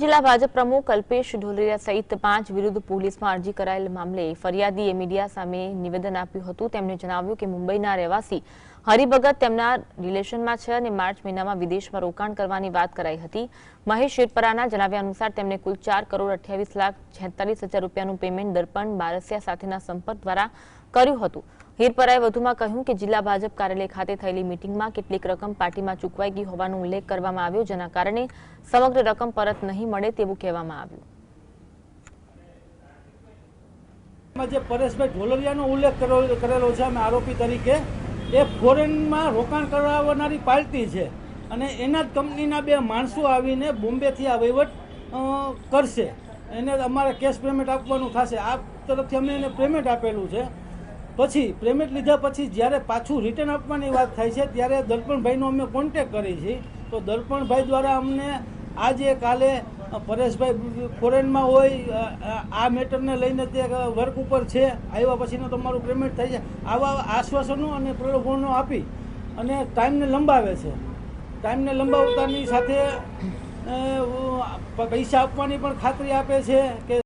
જિલ્લા ભાજપ પ્રમુખ કલ્પેશ ઢોલરિયા સહિત પાંચ વિરુદ્ધ પોલીસમાં અરજી કરાયેલ મામલે ફરિયાદીએ મીડિયા સામે નિવેદન આપ્યું હતું. તેમણે જણાવ્યું કે મુંબઈના રહેવાસી હરિભગત તેમના રિલેશનમાં છે અને માર્ચ મહિનામાં વિદેશમાં રોકાણ કરવાની વાત કરાઈ હતી. મહેશ શેરપરાના જણાવ્યા અનુસાર તેમને કુલ ચાર કરોડ અઠ્યાવીસ લાખ છેતાલીસ હજાર રૂપિયાનું પેમેન્ટ દર્પણ બારસિયા સાથેના સંપર્ક દ્વારા કર્યું હતું. હીરપરાએ વધુમાં કહ્યું કે જિલ્લા ભાજપ કાર્યાલય ખાતે થયેલી મીટિંગમાં કેટલીક રકમ પાર્ટીમાં ચૂકવાઈ ગઈ હોવાનો ઉલ્લેખ કરવામાં આવ્યો, જેના કારણે સમગ્ર રકમ પરત નહીં મળે તેવું કહેવામાં આવ્યું. જે પરેશભાઈ ઢોલરિયાનો ઉલ્લેખ કરેલો છે, અમે આરોપી તરીકે, એ ફોરેનમાં રોકાણ કરાવનારી પાર્ટી છે અને એના જ કંપનીના બે માણસો આવીને બોમ્બેથી આ વહીવટ કરશે. એને અમારે કેશ પેમેન્ટ આપવાનું થશે. આ તરફથી અમે એને પેમેન્ટ આપેલું છે. પછી પેમેન્ટ લીધા પછી જ્યારે પાછું રિટર્ન આપવાની વાત થાય છે, ત્યારે દર્પણભાઈનો અમે કોન્ટેક કરી છીએ તો દર્પણભાઈ દ્વારા અમને આજે કાલે પરેશભાઈ ફોરેનમાં હોય આ મેટરને લઈને તે વર્ક ઉપર છે, આવ્યા પછીનું તમારું પેમેન્ટ થાય છે. આવા આશ્વાસનો અને પ્રલોભનો આપી અને ટાઈમને લંબાવે છે. ટાઈમને લંબાવતાની સાથે પૈસા આપવાની પણ ખાતરી આપે છે કે